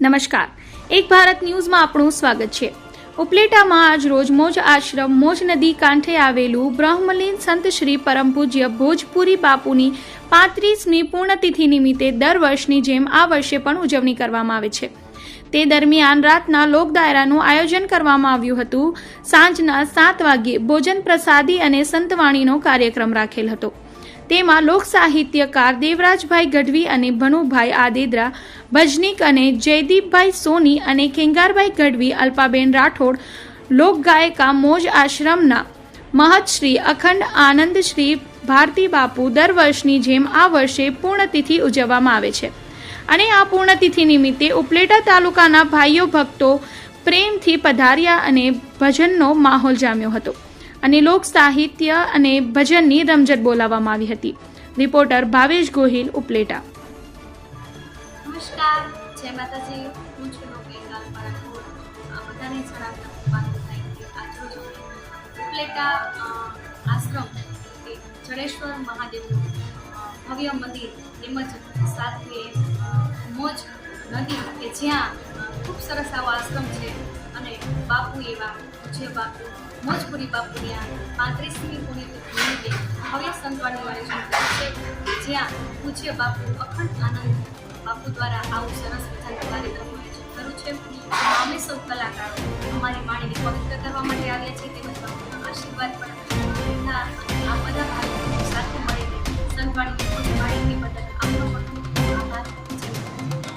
નમસ્કાર. એક ભારત ન્યૂઝમાં આપણું સ્વાગત છે. ઉપલેટામાં આજ રોજ મોજ આશ્રમ, મોજ નદી કાંઠે આવેલું બ્રહ્મલીન સંત શ્રી પરમ પૂજ્ય ભોજપુરી બાપુની પાંત્રીસમી પૂર્ણતિથિ નિમિત્તે દર વર્ષની જેમ આ વર્ષે પણ ઉજવણી કરવામાં આવે છે. તે દરમિયાન રાતના લોક ડાયરાનું આયોજન કરવામાં આવ્યું હતું. સાંજના સાત વાગ્યે ભોજન પ્રસાદી અને સંતવાણીનો કાર્યક્રમ રાખેલ હતો. તેમાં લોક સાહિત્યકાર દેવરાજભાઈ ગઢવી અને ભનુભાઈ આદેદરા, ભજનીક અને જયદીપભાઈ સોની અને ખેંગારભાઈ ગઢવી, અલ્પાબેન રાઠોડ લોકગાયકા મોજ આશ્રમના મહતશ્રી અખંડ આનંદ શ્રી ભારતી બાપુ દર વર્ષની જેમ આ વર્ષે પૂર્ણતિથિ ઉજવવામાં આવે છે. અને આ પૂર્ણતિથિ નિમિત્તે ઉપલેટા તાલુકાના ભાઈઓ ભક્તો પ્રેમથી પધાર્યા અને ભજનનો માહોલ જામ્યો હતો. અને લોક સાહિત્ય અને ભજનની રમઝટ બોલાવવામાં આવી હતી. રિપોર્ટર ભાવેશ ગોહિલ, ઉપલેટા. નમસ્કાર, જય માતાજી. હું છું આ બધાને ઉપલેટા આશ્રમ જડેશ્વર મહાદેવનું ભવ્ય મંદિર તેમજ સાથે મોજ નદી કે જ્યાં ખૂબ સરસ આવો આશ્રમ છે અને બાપુ એવા પૂજ્ય બાપુ મોજપુરી બાપુની આ પાંત્રીસમી પુણ્યતિથિ સંતવાણીનું આયોજન કર્યું છે. જ્યાં પૂજ્ય બાપુ અખંડ આનંદ બાપુ દ્વારા આવું સરસ મજાનું કાર્યક્રમ આયોજન કર્યું છે. અમે સૌ કલાકારો. અમારી વાણીને પવિત્ર કરવા માટે આવ્યા છીએ તેમજ બાપુના આશીર્વાદ પણ આ બધા ભાઈઓ સાથે મળીને સંતવાણીની માહિતી બદલ આપણો